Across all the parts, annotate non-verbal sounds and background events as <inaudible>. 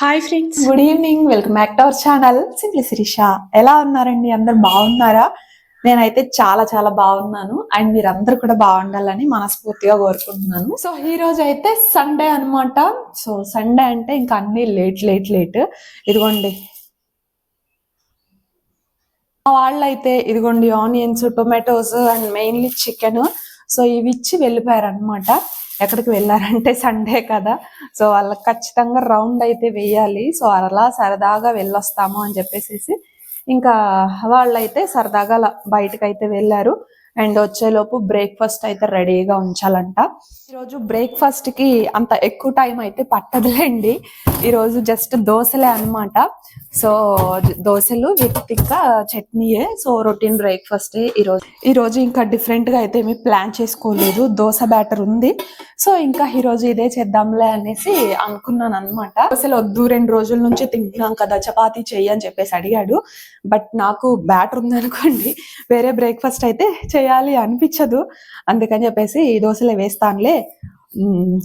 Hi friends good evening welcome back to our channel simply Sirisha ఎలా ఉన్నారండి? అందరు బాగున్నారా? నేనైతే చాలా చాలా బాగున్నాను. అండ్ మీరందరూ కూడా బాగుండాలని మనస్ఫూర్తిగా కోరుకుంటున్నాను. సో ఈ రోజు అయితే సండే అన్నమాట. సో సండే అంటే ఇంకా అన్ని లేట్ లేట్ లేట్. ఇదిగోండి. వాళ్ళైతే ఇదిగోండి onions tomatoes and mainly chicken so ఇవి ఇచ్చి వెళ్ళిపోయారు అనమాట ఎక్కడికి వెళ్ళారంటే సండే కదా. సో వాళ్ళకి ఖచ్చితంగా రౌండ్ అయితే వేయాలి. సో అలా సరదాగా వెళ్ళొస్తాము అని చెప్పేసి ఇంకా వాళ్ళైతే సరదాగా బయటకు అయితే వెళ్ళారు. అండ్ వచ్చేలోపు బ్రేక్ఫాస్ట్ అయితే రెడీగా ఉంచాలంట. ఈరోజు బ్రేక్ఫాస్ట్కి అంత ఎక్కువ టైం అయితే పట్టదులేండి. ఈరోజు జస్ట్ దోశలే అన్నమాట. సో దోశలు విత్ ఇంకా చట్నీయే. సో రొటీన్ బ్రేక్ఫాస్ట్ ఈరోజు ఈరోజు ఇంకా డిఫరెంట్గా అయితే ఏమి ప్లాన్ చేసుకోలేదు. దోశ బ్యాటర్ ఉంది. సో ఇంకా ఈరోజు ఇదే చేద్దాంలే అనేసి అనుకున్నాను అనమాట అసలు వద్దు రెండు రోజుల నుంచి తింటున్నాం కదా చపాతీ చెయ్యి అని చెప్పేసి అడిగాడు. బట్ నాకు బ్యాటర్ ఉందనుకోండి వేరే బ్రేక్ఫాస్ట్ అయితే చేయాలి అనిపించదు. అందుకని చెప్పేసి ఈ దోశలే వేస్తానులే.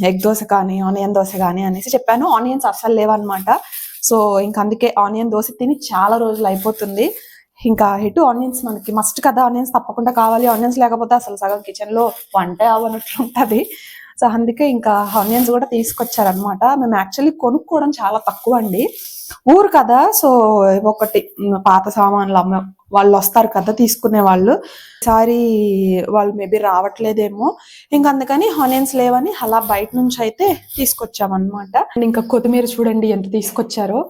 ఎగ్ దోశ కానీ ఆనియన్ దోశ కానీ అనేసి చెప్పాను. ఆనియన్స్ అస్సలు లేవన్నమాట. సో ఇంకా అందుకే ఆనియన్ దోశ తిని చాలా రోజులు అయిపోతుంది. ఇంకా ఎటు ఆనియన్స్ మనకి మస్ట్ కదా ఆనియన్స్ తప్పకుండా కావాలి. ఆనియన్స్ లేకపోతే అసలు సగం కిచెన్లో వంట అవ్వనట్లు ఉంటది. సో అందుకే ఇంకా ఆనియన్స్ కూడా తీసుకొచ్చారనమాట మేము యాక్చువల్లీ కొనుక్కోవడం చాలా తక్కువ అండి. ఊరు కదా సో ఒకటి పాత సామాన్లు అమ్మ వాళ్ళు వస్తారు కదా తీసుకునే వాళ్ళు. ఈసారి వాళ్ళు మేబీ రావట్లేదేమో. ఇంకా అందుకని హనీన్స్ లేవని అలా బయట నుంచి అయితే తీసుకొచ్చామన్నమాట. ఇంకా కొత్తిమీర చూడండి ఎంత తీసుకొచ్చారో.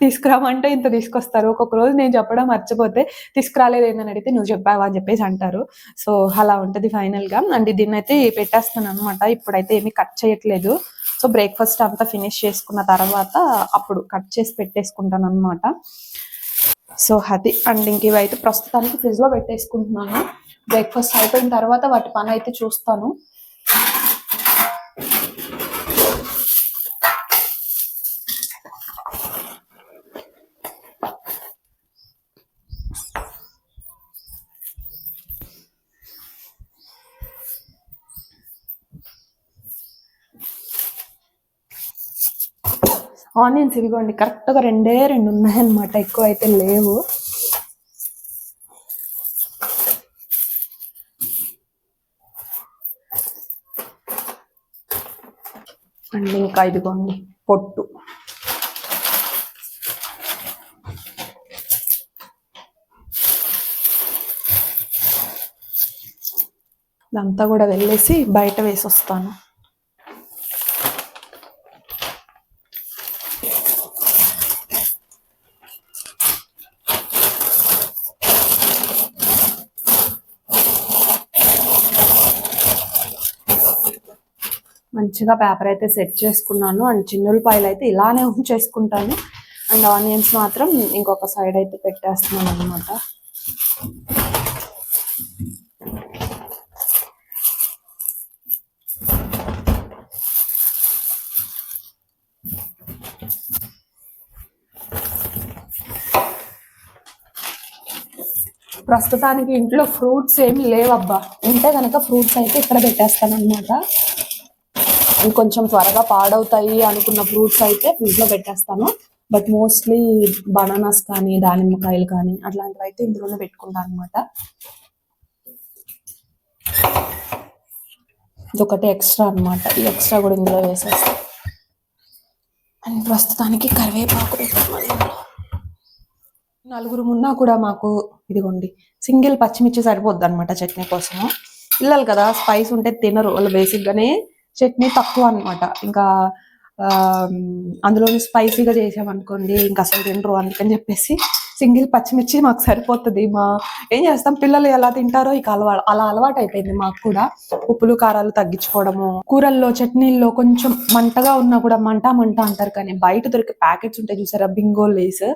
తీసుకురామంటే ఇంత తీసుకొస్తారు. ఒక్కొక్క రోజు నేను చెప్పడం మర్చిపోతే తీసుకురాలేదు ఏందని అడిగితే నువ్వు చెప్పావా? అని చెప్పేసి అంటారు. సో అలా ఉంటది ఫైనల్గా అండ్ దీన్ని అయితే పెట్టేస్తాను అనమాట ఇప్పుడైతే ఏమీ కట్ చేయట్లేదు. సో బ్రేక్ఫాస్ట్ అంతా ఫినిష్ చేసుకున్న తర్వాత అప్పుడు కట్ చేసి పెట్టేసుకుంటాను అనమాట సో అది అండ్ ఇంక ఇవైతే ప్రస్తుతానికి ఫ్రిడ్జ్లో పెట్టేసుకుంటున్నాను. బ్రేక్ఫాస్ట్ అయిపోయిన తర్వాత వాటి పని అయితే చూస్తాను. ఆనియన్స్ ఇదిగోండి కరెక్ట్గా రెండే రెండు ఉన్నాయన్నమాట. ఎక్కువ అయితే లేవు. అండ్ ఇంకా ఇదిగోండి పొట్టు. ఇదంతా కూడా వెళ్ళేసి బయట వేసి వస్తాను మంచిగా పేపర్ అయితే సెట్ చేసుకున్నాను. అండ్ చిన్న ఉల్లిపాయలు అయితే ఇలానే ఉంచేసుకుంటాను. అండ్ ఆనియన్స్ మాత్రం ఇంకొక సైడ్ అయితే పెట్టేస్తున్నాను అనమాట ప్రస్తుతానికి ఇంట్లో ఫ్రూట్స్ ఏమి లేవబ్బా. ఉంటే కనుక ఫ్రూట్స్ అయితే ఇక్కడ పెట్టేస్తాను అనమాట కొంచెం త్వరగా పాడవుతాయి అనుకున్న ఫ్రూట్స్ అయితే ఫ్రిడ్జ్లో పెట్టేస్తాను. బట్ మోస్ట్లీ బనానాస్ కానీ దానిమ్మకాయలు కానీ అట్లాంటివి అయితే ఇందులోనే పెట్టుకుంటాను అనమాట ఇదొకటి ఎక్స్ట్రా అన్నమాట. ఈ ఎక్స్ట్రా కూడా ఇందులో వేసేస్తాను అండ్ ప్రస్తుతానికి కరివేపాకు నలుగురు ఉన్నా కూడా మాకు ఇదిగోండి సింగిల్ పచ్చిమిర్చి సరిపోద్ది అనమాట చట్నీ కోసము. పిల్లలు కదా స్పైస్ ఉంటే తినరు వాళ్ళు బేసిక్ గానే చట్నీ తక్కువ అన్నమాట. ఇంకా ఆ, స్పైసీగా చేసామనుకోండి ఇంకా అసలు తినరు అందుకని చెప్పేసి సింగిల్ పచ్చిమిర్చి మాకు సరిపోతుంది మా. ఏం చేస్తాం? పిల్లలు ఎలా తింటారో ఇక అలవా అలా అలవాటు అయిపోయింది మాకు కూడా. ఉప్పులు కారాలు తగ్గించుకోవడము కూరల్లో చట్నీల్లో కొంచెం మంటగా ఉన్నా కూడా మంట మంట అంటారు కానీ బయట దొరికే ప్యాకెట్స్ ఉంటాయి చూసారా? Bingo Lays.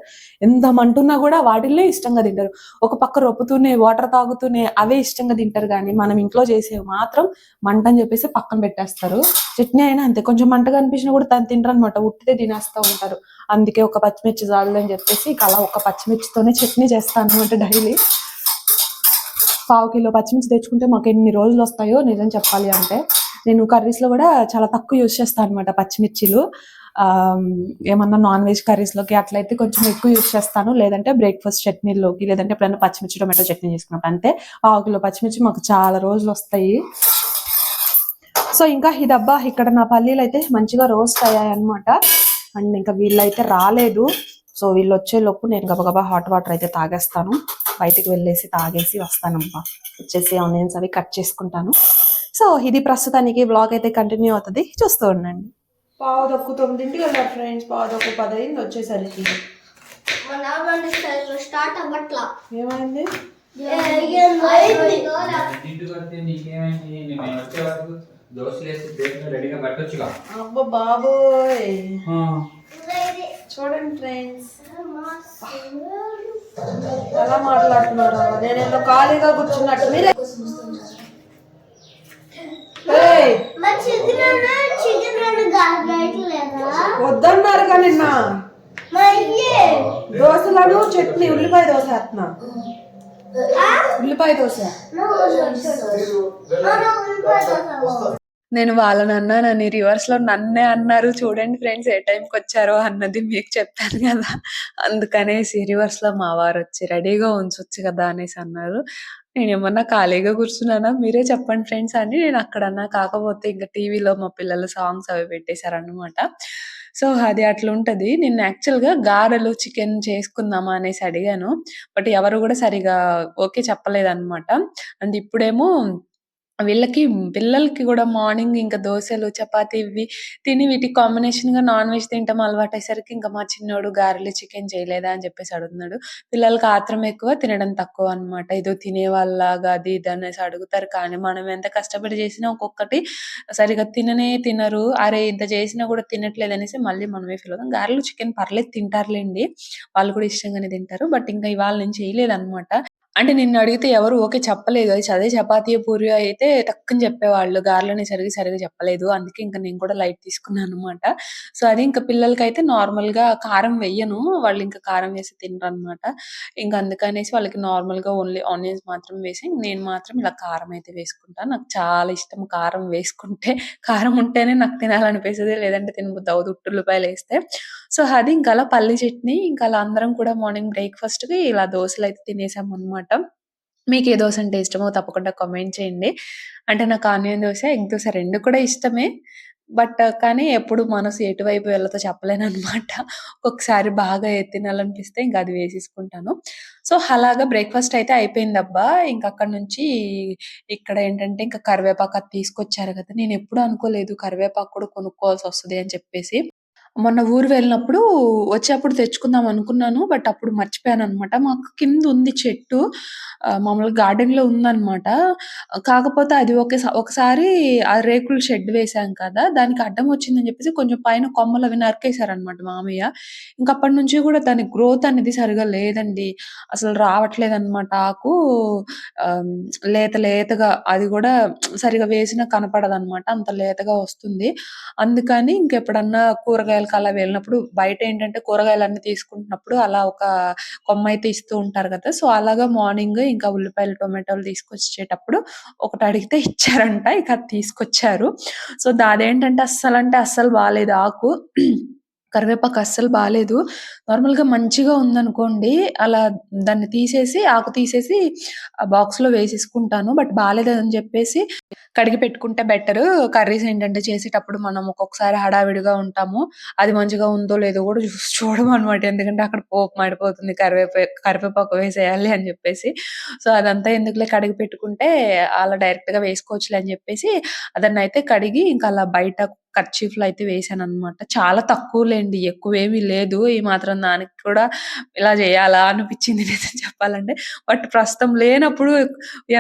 ఎంత మంటున్నా కూడా వాటిల్లో ఇష్టంగా తింటారు. ఒక పక్క రొప్పుతూనే వాటర్ తాగుతూనే అవే ఇష్టంగా తింటారు కానీ మనం ఇంట్లో చేసేవి మాత్రం మంట అని చెప్పేసి పక్కన పెట్టేస్తారు. చట్నీ అయినా అంతే. కొంచెం మంటగా అనిపించినా కూడా తను తింటారు అనమాట ఉట్టితే తినేస్తూ ఉంటారు. అందుకే ఒక పచ్చిమిర్చి చాలు అని చెప్పేసి ఇక అలా ఒక పచ్చిమిర్చితోనే చట్నీ చేస్తాను అనమాట డైలీ. పావు కిలో పచ్చిమిర్చి తెచ్చుకుంటే మాకు ఎన్ని రోజులు వస్తాయో నిజం చెప్పాలి అంటే నేను కర్రీస్లో కూడా చాలా తక్కువ యూజ్ చేస్తాను అనమాట పచ్చిమిర్చిలు. ఏమన్నా నాన్ వెజ్ కర్రీస్లోకి అట్లయితే కొంచెం ఎక్కువ యూస్ చేస్తాను. లేదంటే బ్రేక్ఫాస్ట్ చట్నీలోకి లేదంటే ఎప్పుడైనా పచ్చిమిర్చి టొమాటో చట్నీ చేసుకున్నప్పుడు అంతే. పావు కిలో పచ్చిమిర్చి మాకు చాలా రోజులు వస్తాయి. సో ఇంకా ఈ డబ్బా ఇక్కడ నా పల్లీలు అయితే మంచిగా రోస్ట్ అయ్యాయి అనమాట అండ్ ఇంకా వీళ్ళైతే రాలేదు. సో వీళ్ళు వచ్చే లోపు నేను గబగబా హాట్ వాటర్ అయితే తాగేస్తాను. బయటికి వెళ్ళేసి తాగేసి వస్తానమ్మా. వచ్చేసి ఆనియన్స్ అవి కట్ చేసుకుంటాను. సో ఇది ప్రస్తుతానికి బ్లాగ్ అయితే కంటిన్యూ అవుతుంది. చూస్తూ ఉండండి. పావు తక్కువ తొమ్మిదింటికి వెళ్ళారు ఫ్రెండ్స్ పావు తక్కువ పదైంది వచ్చేసరికి. స్టార్ట్ అవ్వట్లా. ఏమైంది? దోశలు వేసి రెడీగా పెట్టొచ్చుగా. అబ్బో బాబోయ్. చూడండి ఫ్రెండ్స్. ఎలా మాట్లాడుతున్నారు. నేను ఏదో ఖాళీగా కూర్చున్నట్టు. మీరే లేదా వద్దన్నారుగా నిన్న. దోశలను చట్నీ ఉల్లిపాయ దోశ వేస్తున్నా. ఉల్లిపాయ దోశ. నేను వాళ్ళని అన్నానని రివర్స్లో నన్నే అన్నారు. చూడండి ఫ్రెండ్స్ ఏ టైంకి వచ్చారో అన్నది మీకు చెప్పాను కదా. అందుకనేసి రివర్స్లో మా వారు వచ్చి రెడీగా ఉంచొచ్చు కదా అనేసి అన్నారు. నేను ఏమన్నా ఖాళీగా కూర్చున్నానా? మీరే చెప్పండి ఫ్రెండ్స్ అని. నేను అక్కడన్నా కాకపోతే ఇంకా టీవీలో మా పిల్లలు సాంగ్స్ అవి పెట్టేశారనమాట సో అది అట్లా ఉంటది. నేను యాక్చువల్గా గారెలు చికెన్ చేసుకుందామా? అనేసి అడిగాను. బట్ ఎవరు కూడా సరిగా ఓకే చెప్పలేదన్నమాట. అండ్ ఇప్పుడేమో వీళ్ళకి పిల్లలకి కూడా మార్నింగ్ ఇంకా దోశలు చపాతి ఇవి తిని వీటికి కాంబినేషన్గా నాన్ వెజ్ తింటాం అలవాటు అయ్యేసరికి ఇంకా మా చిన్నోడు గారెలు చికెన్ చేయలేదా అని చెప్పేసి అడుగుతున్నాడు. పిల్లలకి ఆత్రం ఎక్కువ తినడం తక్కువ అన్నమాట. ఏదో తినేవాళ్ళలాగా అది ఇది అనేసి అడుగుతారు. కానీ మనం ఎంత కష్టపడి చేసినా ఒక్కొక్కటి సరిగా తిననే తినరు. అరే ఇంత చేసినా కూడా తినట్లేదు అనేసి మళ్ళీ మనమే ఫీల్ అవుతాం. గారెలు చికెన్ పర్లేదు తింటారులేండి. వాళ్ళు కూడా ఇష్టంగానే తింటారు. బట్ ఇంకా ఇవాళ నేను చేయలేదు అనమాట అంటే నిన్ను అడిగితే ఎవరు ఓకే చెప్పలేదు. అది అదే చపాతీ పూరి అయితే టక్కుని చెప్పేవాళ్ళు. గారెలని సరిగ్గా సరిగ్గా చెప్పలేదు. అందుకే ఇంకా నేను కూడా లైట్ తీసుకున్నాను అనమాట సో అది ఇంకా పిల్లలకైతే నార్మల్గా కారం వెయ్యను. వాళ్ళు ఇంకా కారం వేసి తినరు అనమాట ఇంకా అందుకనేసి వాళ్ళకి నార్మల్గా ఓన్లీ ఆనియన్స్ మాత్రం వేసి నేను మాత్రం ఇలా కారం అయితే వేసుకుంటాను నాకు చాలా ఇష్టం కారం వేసుకుంటే. కారం ఉంటేనే నాకు తినాలనిపిస్తుంది. లేదంటే తినబుద్ది అవుతుంది ఉట్టుల్లిపాయలు వేస్తే. సో అది ఇంకా అలా పల్లి చట్నీ ఇంకా అలా అందరం కూడా మార్నింగ్ బ్రేక్ఫాస్ట్కి ఇలా దోశలు అయితే తినేసాం అనమాట మీకు ఏ దోశ అంటే ఇష్టమో తప్పకుండా కామెంట్ చేయండి. అంటే నాకు ఆనియన్ దోశ ఎగ్ దోశ రెండు కూడా ఇష్టమే. బట్ కానీ ఎప్పుడు మనసు ఎటువైపు వెళ్ళతో చెప్పలేను అనమాట ఒకసారి బాగా ఎత్తినాలనిపిస్తే తినాలనిపిస్తే ఇంకా అది వేసేసుకుంటాను. సో అలాగా బ్రేక్ఫాస్ట్ అయితే అయిపోయింది అబ్బా ఇంకా అక్కడ నుంచి ఇక్కడ ఏంటంటే ఇంకా కరివేపాకు అది తీసుకొచ్చారు కదా నేను ఎప్పుడు అనుకోలేదు కరివేపాకు కూడా కొనుక్కోవాల్సి వస్తుంది అని చెప్పేసి. మొన్న ఊరు వెళ్ళినప్పుడు వచ్చేప్పుడు తెచ్చుకుందాం అనుకున్నాను బట్ అప్పుడు మర్చిపోయాను అనమాట మాకు కింద ఉంది చెట్టు మామూలుగా గార్డెన్లో ఉందన్నమాట. కాకపోతే అది ఒకే ఒకసారి ఆ రేకుల షెడ్ వేసాం కదా దానికి అడ్డం వచ్చిందని చెప్పేసి కొంచెం పైన కొమ్మలు అవి నరికేశారనమాట మామయ్య. ఇంకా అప్పటి నుంచి కూడా దాని గ్రోత్ అనేది సరిగా లేదండి. అసలు రావట్లేదు అనమాట ఆకు లేత లేతగా అది కూడా సరిగా వేసినా కనపడదనమాట అంత లేతగా వస్తుంది. అందుకని ఇంకెప్పుడన్నా కూరగాయలకి అలా వెళ్ళినప్పుడు బయట ఏంటంటే కూరగాయలు అన్ని తీసుకుంటున్నప్పుడు అలా ఒక కొమ్మ అయితే ఇస్తూ ఉంటారు కదా. సో అలాగా మార్నింగ్ ఇంకా ఉల్లిపాయలు టొమాటోలు తీసుకొచ్చేటప్పుడు ఒకటి అడిగితే ఇచ్చారంట ఇక అది తీసుకొచ్చారు. సో దాదేంటంటే అస్సలు అంటే అస్సలు బాగాలేదు ఆకు. కరివేపాకు అస్సలు బాగాలేదు నార్మల్గా మంచిగా ఉందనుకోండి అలా దాన్ని తీసేసి ఆకు తీసేసి బాక్స్లో బాక్స్లో వేసేసుకుంటాను. బట్ బాగాలేదని అని చెప్పేసి కడిగి పెట్టుకుంటే బెటర్ కర్రీస్ ఏంటంటే చేసేటప్పుడు మనం ఒక్కొక్కసారి హడావిడిగా ఉంటాము. అది మంచిగా ఉందో లేదో కూడా చూసి చూడము అనమాట ఎందుకంటే అక్కడ పోపు మాడిపోతుంది కరివేపా కరివేపాకు వేసేయాలి అని చెప్పేసి. సో అదంతా ఎందుకులే కడిగి పెట్టుకుంటే అలా డైరెక్ట్గా వేసుకోవచ్చులే అని చెప్పేసి అదన్నైతే కడిగి ఇంకా అలా బయట కర్చీఫ్లో అయితే వేసాను అనమాట చాలా తక్కువ లేండి ఎక్కువ ఏమీ లేదు. ఈ మాత్రం దానికి కూడా ఇలా చేయాలా అనిపించింది నిజం చెప్పాలంటే. బట్ ప్రస్తుతం లేనప్పుడు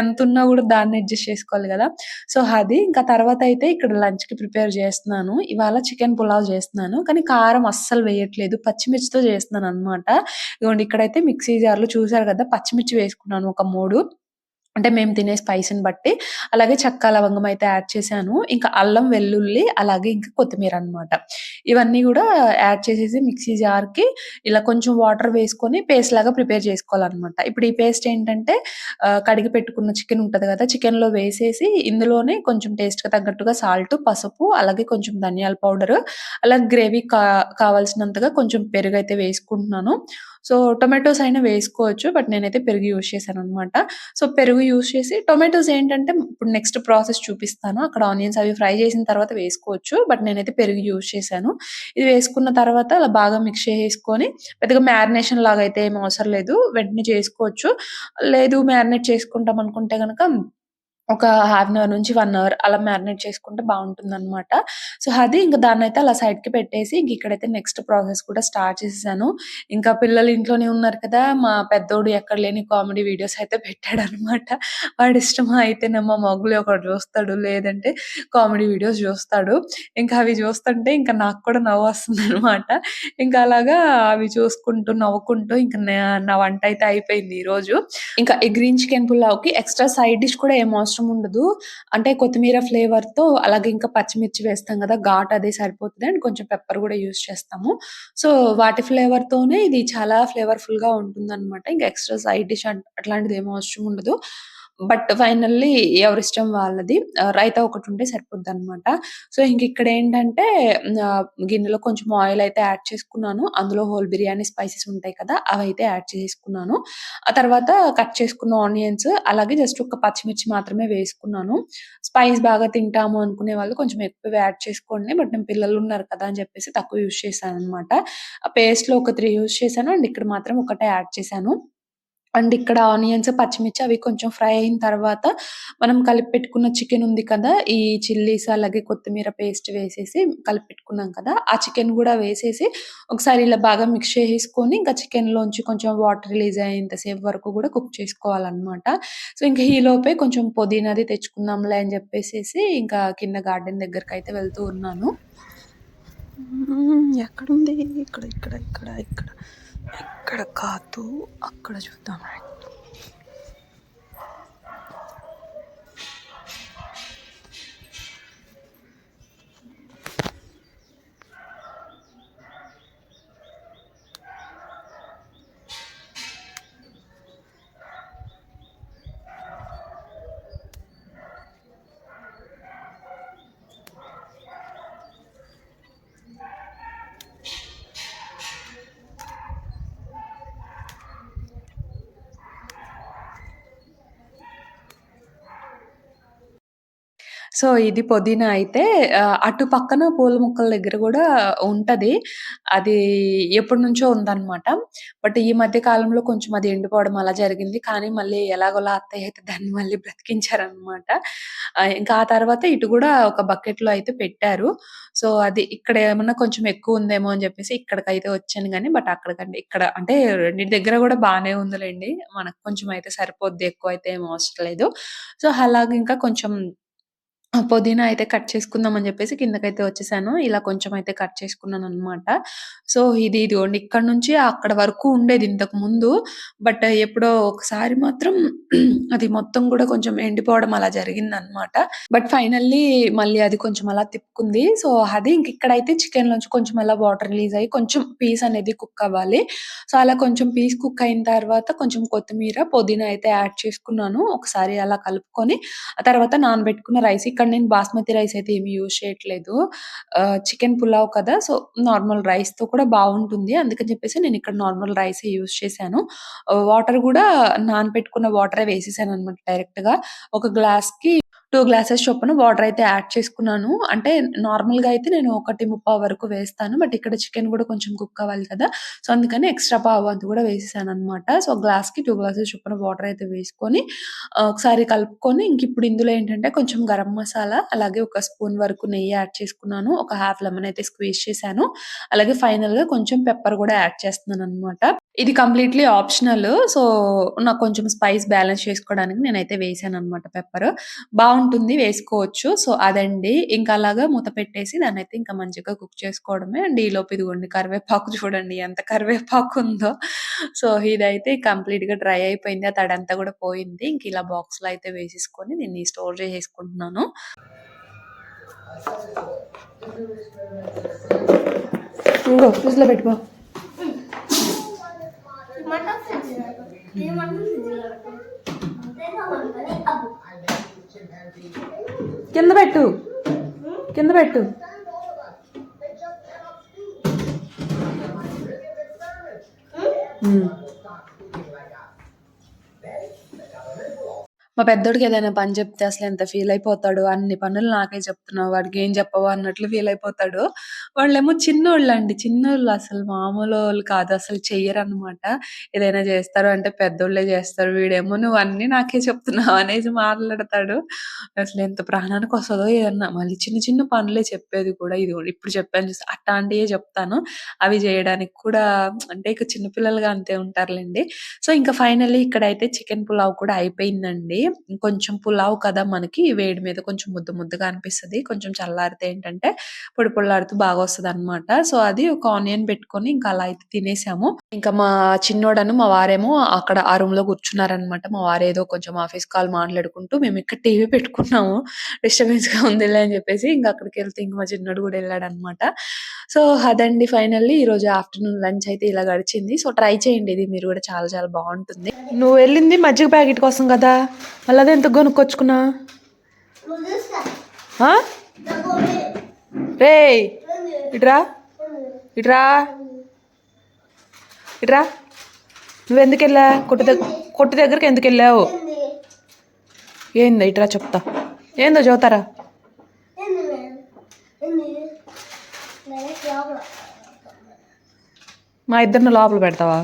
ఎంత ఉన్నా కూడా దాన్ని అడ్జస్ట్ చేసుకోవాలి కదా. సో అది ఇంకా తర్వాత అయితే ఇక్కడ లంచ్కి ప్రిపేర్ చేస్తున్నాను. ఇవాళ చికెన్ పులావ్ చేస్తున్నాను. కానీ కారం అస్సలు వేయట్లేదు. పచ్చిమిర్చితో చేస్తున్నాను అనమాట ఇదిగోండి ఇక్కడైతే మిక్సీ జార్లు చూసారు కదా పచ్చిమిర్చి వేసుకున్నాను ఒక మూడు. అంటే మేము తినే స్పైసీని బట్టి. అలాగే చెక్క, లవంగం అయితే యాడ్ చేశాను. ఇంకా అల్లం, వెల్లుల్లి అలాగే ఇంకా కొత్తిమీర అన్నమాట. ఇవన్నీ కూడా యాడ్ చేసేసి మిక్సీ జార్‌కి ఇలా కొంచెం వాటర్ వేసుకొని పేస్ట్ లాగా ప్రిపేర్ చేసుకోవాలన్నమాట. ఇప్పుడు ఈ పేస్ట్ ఏంటంటే కడిగి పెట్టుకున్న చికెన్ ఉంటుంది కదా చికెన్‌లో వేసేసి ఇందులోనే కొంచెం టేస్ట్‌కి తగ్గట్టుగా సాల్ట్, పసుపు అలాగే కొంచెం ధనియాల పౌడర్ అలాగే గ్రేవీ కా కావాల్సినంతగా కొంచెం పెరుగు అయితే వేసుకుంటున్నాను. సో, టొమాటోస్ అయినా వేసుకోవచ్చు. బట్ నేనైతే పెరుగు యూజ్ చేశానన్నమాట. సో, పెరుగు యూజ్ చేసి టొమాటోస్ ఏంటంటే ఇప్పుడు నెక్స్ట్ ప్రాసెస్ చూపిస్తాను. అక్కడ ఆనియన్స్ అవి ఫ్రై చేసిన తర్వాత వేసుకోవచ్చు. బట్ నేనైతే పెరుగు యూజ్ చేశాను. ఇది వేసుకున్న తర్వాత అలా బాగా మిక్స్ చేసుకొని పెద్దగా మ్యారినేషన్ లాగా అయితే ఏం అవసరం లేదు. వెంటనే చేసుకోవచ్చు. లేదు మ్యారినేట్ చేసుకుంటాం అనుకుంటే గనక ఒక హాఫ్ అన్ అవర్ నుంచి వన్ అవర్ అలా మ్యారినేట్ చేసుకుంటే బావుంటుందన్నమాట. సో, అది ఇంకా దాన్ని అయితే అలా సైడ్‌కి పెట్టేసి ఇంక ఇక్కడైతే నెక్స్ట్ ప్రాసెస్ కూడా స్టార్ట్ చేసేసాను. ఇంకా పిల్లలు ఇంట్లోనే ఉన్నారు కదా! మా పెద్దోడు ఎక్కడ లేని కామెడీ వీడియోస్ అయితే పెట్టాడు పెట్టాడన్నమాట. వాడిష్టమా అయితేనేమో మోగ్లీ ఒకటి చూస్తాడు. లేదంటే కామెడీ వీడియోస్ చూస్తాడు. ఇంకా అవి చూస్తుంటే ఇంకా నాకు కూడా నవ్వొస్తుందన్నమాట. ఇంకా అలాగా అవి చూసుకుంటూ, నవ్వుకుంటూ ఇంకా నా నా వంట అయితే అయిపోయింది ఈరోజు. ఇంకా ఈ గ్రీన్ చికెన్ పులావ్‌కి ఎక్స్‌ట్రా సైడ్ డిష్ కూడా ఏం అవసరం ఉండదు. అంటే కొత్తిమీర ఫ్లేవర్‌తో అలాగే ఇంకా పచ్చిమిర్చి వేస్తాం కదా ఘాట్ అదే సరిపోతుంది అండ్ కొంచెం పెప్పర్ కూడా యూజ్ చేస్తాము. సో, వాటి ఫ్లేవర్‌తోనే ఇది చాలా ఫ్లేవర్‌ఫుల్‌గా ఉంటుందన్నమాట. ఇంకా ఎక్స్‌ట్రా సైడ్ డిష్ అట్లాంటిది ఏమో అవసరం ఉండదు. బట్ ఫైనల్లీ ఎవరిష్టం వాళ్ళది. రైతా ఒకటి ఉంటే సరిపోద్ది అనమాట సో, ఇంక ఇక్కడ ఏంటంటే గిన్నెలో కొంచెం ఆయిల్ అయితే యాడ్ చేసుకున్నాను. అందులో హోల్ బిర్యానీ స్పైసెస్ ఉంటాయి కదా! అవైతే యాడ్ చేసుకున్నాను ఆ తర్వాత కట్ చేసుకున్న ఆనియన్స్ అలాగే జస్ట్ ఒక పచ్చిమిర్చి మాత్రమే వేసుకున్నాను. స్పైస్ బాగా తింటాము అనుకునే వాళ్ళు కొంచెం ఎక్కువ యాడ్ చేసుకోండి. బట్ నేను పిల్లలు ఉన్నారు కదా! అని చెప్పేసి తక్కువ యూజ్ చేశానన్నమాట. ఆ పేస్ట్‌లో ఒక త్రీ యూజ్ చేశాను. అండ్ ఇక్కడ మాత్రం ఒకటే యాడ్ చేశాను. అండ్ ఇక్కడ ఆనియన్స్, పచ్చిమిర్చి అవి కొంచెం ఫ్రై అయిన తర్వాత మనం కలిపి పెట్టుకున్న చికెన్ ఉంది కదా! ఈ చిల్లీస్ అలాగే కొత్తిమీర పేస్ట్ వేసేసి కలిపి పెట్టుకున్నాం కదా! ఆ చికెన్ కూడా వేసేసి ఒకసారి ఇలా బాగా మిక్స్ చేసేసుకొని ఇంకా చికెన్‌లోంచి కొంచెం వాటర్ రిలీజ్ అయ్యేంతసేపు వరకు కూడా కుక్ చేసుకోవాలన్నమాట. సో, ఇంకా ఈలోపే కొంచెం పుదీనాది తెచ్చుకుందాంలే అని చెప్పేసి ఇంకా కింద గార్డెన్ దగ్గరకైతే వెళ్తూ ఉన్నాను. ఎక్కడుంది? ఇక్కడ, ఇక్కడ, ఇక్కడ, ఇక్కడ. ఇక్కడ కాదు. అక్కడ చూద్దాం. సో, ఇది పుదీనా అయితే ఆహ్, అటు పక్కన పూల మొక్కల దగ్గర గూడా ఉంటది. అది ఎప్పటినుంచో ఉందన్నమాట. బట్ ఈ మధ్య కాలంలో కొంచెం అది ఎండిపోవడం అలా జరిగింది. కానీ మళ్ళీ ఎలాగోలా అత్తయ్య అయితే దాన్ని మళ్ళీ బ్రతికించారనమాట. ఆహ్, ఇంకా ఆ తర్వాత ఇటు గూడా ఒక బకెట్‌లో అయితే పెట్టారు. సో, అది ఇక్కడ ఏమన్నా కొంచెం ఎక్కువ ఉందేమో అని జెప్పేసి ఇక్కడికైతే వచ్చాను గానీ, బట్ అక్కడికంటే ఇక్కడ అంటే రెండిటి దగ్గర గూడా బానే ఉందిలెండి. మనకు కొంచెం అయితే సరిపోద్ది. ఎక్కువైతే ఏమి అవసరం లేదు. సో, అలాగే ఇంకా కొంచెం పుదీనా అయితే కట్ చేసుకుందాం అని చెప్పేసి కిందకైతే వచ్చేసాను. ఇలా కొంచెం అయితే కట్ చేసుకున్నాను అనమాట సో, ఇది ఇదిగోండి ఇక్కడ నుంచి అక్కడ వరకు ఉండేది ఇంతకు ముందు బట్ ఎప్పుడో ఒకసారి మాత్రం <clears throat> అది మొత్తం కూడా కొంచెం ఎండిపోవడం అలా జరిగింది అనమాట బట్ ఫైనల్లీ మళ్ళీ అది కొంచెం అలా తిప్పుకుంది. సో, అది ఇంక ఇక్కడైతే చికెన్‌లోంచి కొంచెం అలా వాటర్ రిలీజ్ అయ్యి కొంచెం పీస్ అనేది కుక్ అవ్వాలి. సో, అలా కొంచెం పీస్ కుక్ అయిన తర్వాత కొంచెం కొత్తిమీర, పుదీనా అయితే యాడ్ చేసుకున్నాను. ఒకసారి అలా కలుపుకొని ఆ తర్వాత నానబెట్టుకున్న రైస్ ఇక్కడ నేను బాస్మతి రైస్ అయితే ఏమి యూజ్ చేయట్లేదు. చికెన్ పులావ్ కదా! సో, నార్మల్ రైస్తో కూడా బాగుంటుంది అందుకని చెప్పేసి నేను ఇక్కడ నార్మల్ రైస్ యూజ్ చేశాను. ఆహ్, వాటర్ గూడా నానబెట్టుకున్న వాటరే వేసేసానన్నమాట డైరెక్ట్‌గా. ఒక గ్లాస్‌కి టూ గ్లాసెస్ చొప్పున వాటర్ అయితే యాడ్ చేసుకున్నాను. అంటే నార్మల్‌గా అయితే నేను 1:30 వరకు వేస్తాను. బట్ ఇక్కడ చికెన్ కూడా కొంచెం కుక్ అవ్వాలి కదా! సో, అందుకని ఎక్స్‌ట్రా పావు వంతు వేసేసాను వేసేసానన్నమాట. సో, గ్లాస్‌కి టూ గ్లాసెస్ చొప్పున వాటర్ అయితే వేసుకొని ఒకసారి కలుపుకొని ఇంక ఇప్పుడు ఇందులో ఏంటంటే కొంచెం గరం మసాలా అలాగే ఒక స్పూన్ వరకు నెయ్యి యాడ్ చేసుకున్నాను. ఒక హాఫ్ లెమన్ అయితే స్క్వీజ్ చేశాను. అలాగే ఫైనల్‌గా కొంచెం పెప్పర్ కూడా యాడ్ చేస్తున్నాను అనమాట ఇది కంప్లీట్‌లీ ఆప్షనల్. సో, నాకు కొంచెం స్పైస్ బ్యాలెన్స్ చేసుకోవడానికి నేనైతే వేసానన్నమాట పెప్పర్. బాగుంది బాగుంటుంది వేసుకోవచ్చు. సో అదండి. ఇంకా అలాగా మూత పెట్టేసి దాన్ని అయితే ఇంకా మంచిగా కుక్ చేసుకోవడమే. అండ్ ఈలోపు ఇదిగోండి కరివేపాకు చూడండి ఎంత కరివేపాకు ఉందో. సో ఇదైతే కంప్లీట్గా డ్రై అయిపోయింది. ఆ తడంతా కూడా పోయింది. ఇంక ఇలా బాక్స్లో అయితే వేసేసుకొని దీన్ని స్టోర్ చేసేసుకుంటున్నాను. ఇంకో పెట్టుకో. కింద పెట్టు. కింద పెట్టు. ఉమ్. మా పెద్దోడికి ఏదైనా పని చెప్తే అసలు ఎంత ఫీల్ అయిపోతాడు అన్ని పనులు నాకే చెప్తున్నావు వాడికి ఏం చెప్పవు అన్నట్లు ఫీల్ అయిపోతాడు. వాళ్ళేమో చిన్నోళ్ళు అండి చిన్నోళ్ళు అసలు మామూలు వాళ్ళు కాదు అసలు చెయ్యరనమాట ఏదైనా చేస్తారు అంటే పెద్దోళ్ళే చేస్తారు వీడేమో నువ్వు అన్ని నాకే చెప్తున్నావు అనేసి మాట్లాడతాడు. అసలు ఎంత ప్రాణానికి వస్తుందో ఏదన్నా మళ్ళీ చిన్న చిన్న పనులే చెప్పేది కూడా. ఇది కూడా ఇప్పుడు చెప్పాను చూసి అట్లాంటివే చెప్తాను. అవి చేయడానికి కూడా అంటే ఇక చిన్నపిల్లలుగా అంతే ఉంటారులేండి. సో ఇంకా ఫైనల్లీ ఇక్కడైతే చికెన్ పులావ్ కూడా అయిపోయిందండి. కొంచెం పులావ్ కదా మనకి వేడి మీద కొంచెం ముద్ద ముద్దగా అనిపిస్తది. కొంచెం చల్లారితే ఏంటంటే పొడి పొల్లాడుతూ బాగా వస్తది అనమాట సో అది ఒక ఆనియన్ పెట్టుకొని ఇంకా అలా అయితే తినేసాము. ఇంకా మా చిన్నోడను మా వారేమో అక్కడ ఆ రూమ్లో కూర్చున్నారనమాట మా వారు ఏదో కొంచెం ఆఫీస్ కాల్ మాట్లాడుకుంటూ మేము ఇక్కడ టీవీ పెట్టుకున్నాము. డిస్టర్బెన్స్గా ఉందిలే అని చెప్పేసి ఇంకా అక్కడికి వెళ్తే ఇంకా మా చిన్నోడు కూడా వెళ్ళాడు అనమాట సో అదండి ఫైనల్లీ. ఈ రోజు ఆఫ్టర్నూన్ లంచ్ అయితే ఇలా గడిచింది. సో ట్రై చేయండి. ఇది మీరు కూడా చాలా చాలా బాగుంటుంది. నువ్వు వెళ్ళింది మజ్జిగ ప్యాకెట్ కోసం కదా? మళ్ళీ అదే ఎంత కొనుక్కొచ్చుకున్నా రే ఇట్రా ఇట్రా ఇట్రా. నువ్వెందుకు వెళ్ళా? కొట్టు దగ్గర కొట్టు దగ్గరికి ఎందుకు వెళ్ళావు? ఏందో ఇట్రా చెప్తా. ఏందో చదువుతారా? మా ఇద్దరిని లోపల పెడతావా?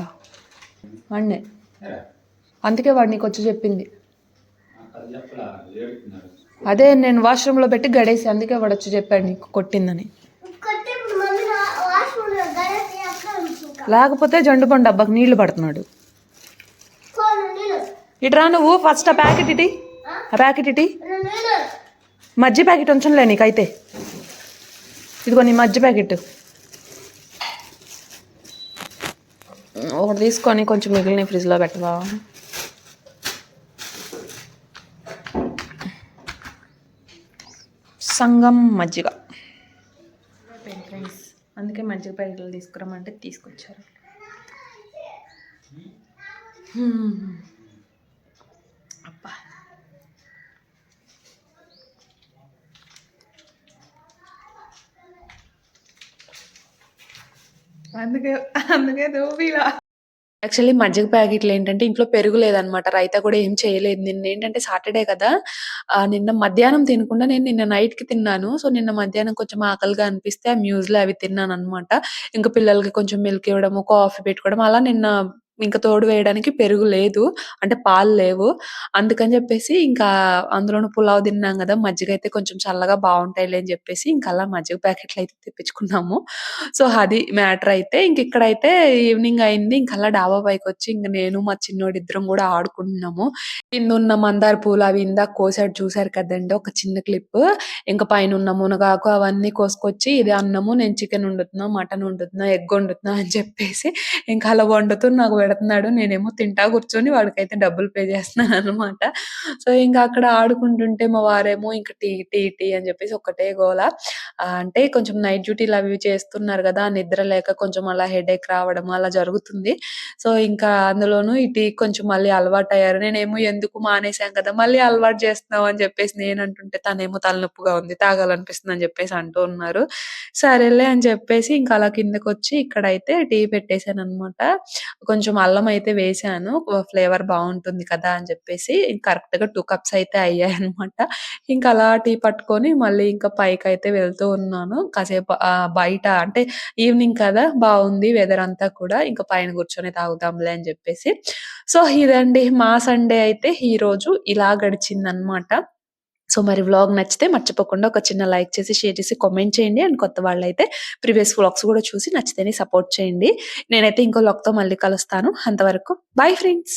వాడినే. అందుకే వాడు నీకు వచ్చి చెప్పింది. అది నేను వాష్రూమ్లో పెట్టి గడేసి అందుకే వాడు వచ్చి చెప్పాడు నీకు కొట్టిందని. లేకపోతే జండు పండు డబ్బాకి నీళ్ళు పడుతున్నాడు. ఇట్రా నువ్వు ఫస్ట్ ఆ ప్యాకెట్ ఇటీ. ఆ? ప్యాకెట్ ఇటీ. మజ్జి ప్యాకెట్ ఉంచంలే నీకైతే. ఇదిగో నీ మజ్జి ప్యాకెట్ ఒకటి తీసుకొని కొంచెం మిగిలిన ఫ్రిడ్జ్లో పెట్టవా? సంగం మజ్జిగ. ఫ్రెండ్స్ అందుకే మజ్జిగ ప్యాకెట్లు తీసుకురమ్మంటే తీసుకొచ్చారు. అబ్బా. అందుకే అందుకే దోపిలా యాక్చువల్లీ మజ్జిగ ప్యాకెట్లు ఏంటంటే ఇంట్లో పెరుగు లేదనమాట. రైతా కూడా ఏం చేయలేదు. నిన్న ఏంటంటే సాటర్డే కదా ఆ, నిన్న మధ్యాహ్నం తినకుండా నేను నిన్న నైట్కి తిన్నాను. సో నిన్న మధ్యాహ్నం కొంచెం ఆకలిగా అనిపిస్తే ఆ మ్యూజ్లో అవి తిన్నాను అనమాట ఇంకా పిల్లలకి కొంచెం మిల్క్ ఇవ్వడము కాఫీ పెట్టుకోవడం అలా నిన్న ఇంకా తోడు వేయడానికి పెరుగు లేదు. అంటే పాలు లేవు. అందుకని చెప్పేసి ఇంకా అందులోనూ పులావ్ తిన్నాం కదా మజ్జిగ అయితే కొంచెం చల్లగా బాగుంటాయిలే అని చెప్పేసి ఇంకా అలా మజ్జిగ ప్యాకెట్లు అయితే తెప్పించుకున్నాము. సో అది మ్యాటర్ అయితే ఇంక ఇక్కడైతే ఈవినింగ్ అయింది. ఇంక అలా డాబా పైకి వచ్చి ఇంక నేను మా చిన్నోడు ఇద్దరం కూడా ఆడుకుంటున్నాము. కింద ఉన్న మందార పూలు అవి ఇందాక కోసాడు చూసారు కదండి? ఒక చిన్న క్లిప్. ఇంకా పైన ఉన్న మునగాకు అవన్నీ కోసుకొచ్చి ఇది అన్నము నేను చికెన్ వండుతున్నా మటన్ వండుతున్నా ఎగ్ వండుతున్నా అని చెప్పేసి ఇంకా అలా వండుతూ నాకు పెడుతున్నాడు నేనేమో తింటా కూర్చొని వాడికైతే డబ్బులు పే చేస్తున్నాను అనమాట సో ఇంకా అక్కడ ఆడుకుంటుంటే మా వారేమో ఇంకా టీ టీ టీ అని చెప్పేసి ఒకటే గోల. అంటే కొంచెం నైట్ డ్యూటీలు అవి చేస్తున్నారు కదా నిద్ర లేక కొంచెం అలా హెడేక్ రావడం అలా జరుగుతుంది. సో ఇంకా అందులోనూ ఈ టీ కొంచెం మళ్ళీ అలవాటు అయ్యారు నేనేమో ఎందుకు మానేశాం కదా మళ్ళీ అలవాటు చేస్తున్నావు అని చెప్పేసి నేను అంటుంటే తనేమో తలనొప్పిగా ఉంది తాగాలనిపిస్తుంది అని చెప్పేసి అంటూ ఉన్నారు. సరేలే అని చెప్పేసి ఇంకా అలా కిందకు వచ్చి ఇక్కడైతే టీ పెట్టేశాను అనమాట కొంచెం అల్లం అయితే వేసాను. ఫ్లేవర్ బాగుంటుంది కదా అని చెప్పేసి కరెక్ట్గా టూ కప్స్ అయితే అయ్యాయి అనమాట ఇంకా అలా టీ పట్టుకొని మళ్ళీ ఇంకా పైకి అయితే వెళ్తూ ఉన్నాను. కాసేపు బయట అంటే ఈవినింగ్ కదా బాగుంది వెదర్ అంతా కూడా. ఇంకా పైన కూర్చొని తాగుదాంలే అని చెప్పేసి. సో ఇదండి మా సండే అయితే ఈ రోజు ఇలా గడిచింది అనమాట సో మరి వ్లాగ్ నచ్చితే మర్చిపోకుండా ఒక చిన్న లైక్ చేసి షేర్ చేసి కామెంట్ చేయండి. అండ్ కొత్త వాళ్ళైతే ప్రీవియస్ వ్లాగ్స్ కూడా చూసి నచ్చితేనే సపోర్ట్ చేయండి. నేనైతే ఇంకో లాక్తో తో మళ్ళీ కలుస్తాను. అంతవరకు బాయ్ ఫ్రెండ్స్